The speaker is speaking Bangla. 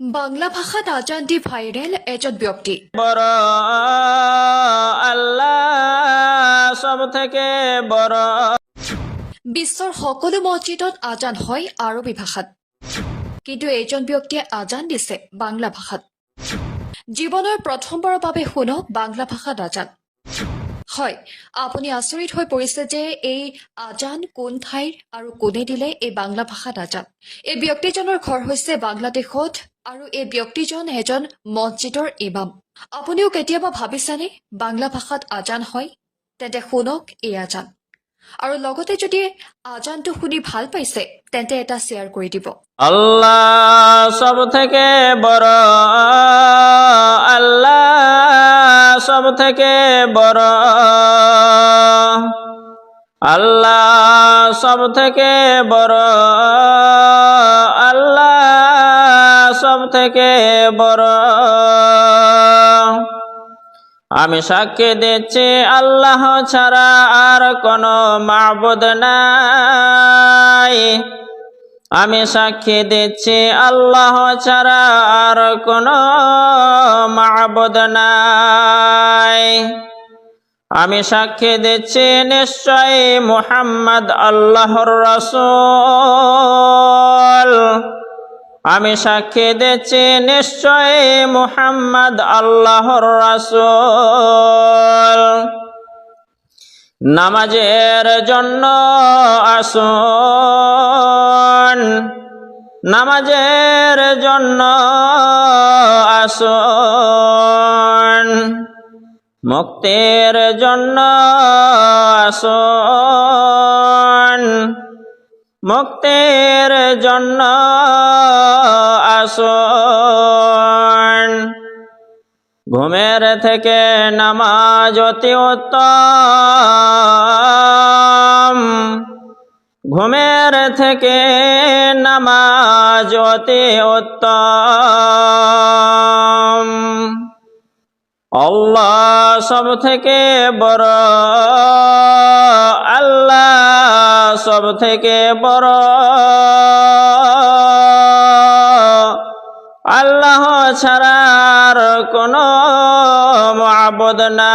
বাংলা ভাষাত আজান দি ভাইৰেল এজন ব্যক্তি। বড় আল্লাহ সব থেকে বড়। বিশ্বৰ সকলো মছজিদত আজান হয় আৰবী ভাষাত। কিন্তু এইজন ব্যক্তিয়ে আজান দিছে বাংলা ভাষাত। জীৱনৰ প্ৰথমবাৰৰ বাবে শুনক বাংলা ভাষাত আজান হয়। আপুনি আচৰিত হৈ পৰিছে যে এই আজান কোন ঠাইৰ আৰু কোনে দিলে এই বাংলা ভাষাত আজান। এই ব্যক্তিজনৰ ঘৰ হৈছে বাংলাদেশত আৰু এই ব্যক্তিজন এজন মছজিদৰ ইমাম। আপুনিও কেতিয়াবা ভাবিছেনে বাংলা ভাষাত আজান হয়? তেন্তে শুনক এই আজান। আৰু লগতে যদি আজানটো শুনি ভালো পাইছে, তেন্তে এটা শ্বেয়াৰ কৰি দিব। আল্লাহ সব থেকে বড়, আল্লাহ সব থেকে বড়। আল্লাহ সব থেকে বড়। আল্লাহ সব থেকে বড়। আমি সাক্ষী দিচ্ছি আল্লাহ ছাড়া আর কোনো মাবুদ নাই। আমি সাক্ষী দিচ্ছি আল্লাহ ছাড়া আর কোনো মাবুদ নাই। আমি সাক্ষী দিচ্ছি নিশ্চয় মুহাম্মদ আল্লাহর রসুল। আমি সাক্ষী দিচ্ছি নিশ্চয় মুহাম্মদ আল্লাহর রাসূল। নামাজের জন্য আসুন। নামাজের জন্য আসুন। মুক্তির জন্য আসুন। মুক্তির জন্য আসুন। ঘুমের থেকে নামাজ অতি উত্তম। ঘুমের থেকে নামাজ অতি উত্তম। আল্লাহ সব থেকে বড়, আল্লাহ সব থেকে বড়। আল্লাহ ছাড়ার কোনো معبود নাই